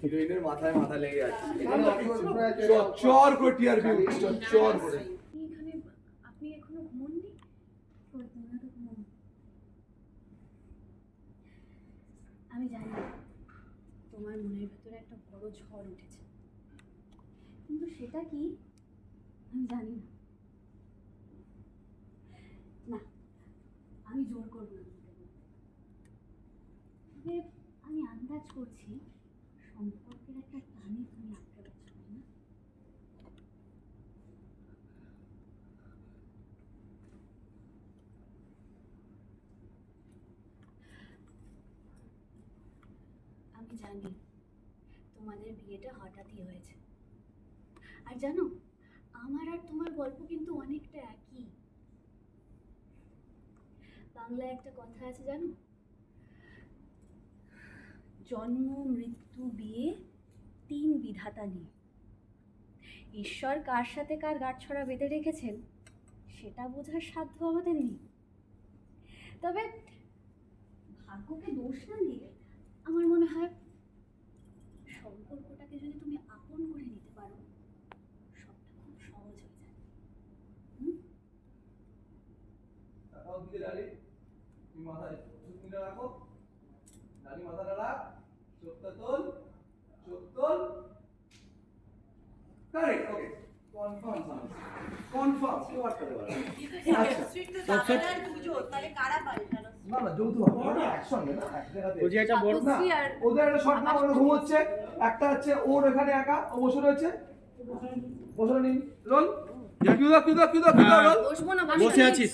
হিরোইনের মাথায় মাথা লেগে আছে। চর করে টিআরপি চর করে। আপনি এখনও ঘুমোননি? কই, তোমরা তো ঘুমোও। আমি জানি তোমার মনের ভেতরে একটা বড় ঝড় উঠেছে। কিন্তু সেটা কি? আমি জানি না। না আমি জোর করব না। আমি আন্দাজ করছি সম্পর্কের একটা টানে তুমি আটকে রয়েছো, তাই না? আমি জানি তোমাদের বিয়েটা হঠাৎই হয়েছে। আর জানো, আমার আর তোমার গল্প কিন্তু অনেকটা একই। বাংলায় একটা কথা আছে জানো জন্ম, মৃত্যু, বিয়ে, তিন বিধাতা নিয়ে। ঈশ্বর কার সাথে কার গাঁটছড়া বেঁধে রেখেছেন, সেটা বোঝার সাধ্য আমাদের নেই। তবে ভাগ্যকে দোষ না দিয়ে আমার মনে হয় সম্পর্কটাকে যদি তুমি আপন করে নিতে পারো, সবটা খুব সহজ হয়ে যায় রাখো মাথাটা রাখ। চোখটা তোল চোখ তোল। কারেক্ট ওকে কনফার্ম কনফার্ম কেউ আটকাতে পারবে আচ্ছা। না না যৌথ হবে। ওটা একসঙ্গে না এক জায়গাতে বলছি একটা বড় না ওদের একটা শর্ট না ওরা ঘুমোচ্ছে। একটা হচ্ছে ওর এখানে একা ও বসে রয়েছে। বসে নিন রোল। কিউ দাও কিউ দাও কিউ দাও কিউ দাও রোল বসবো না। বসে আছিস।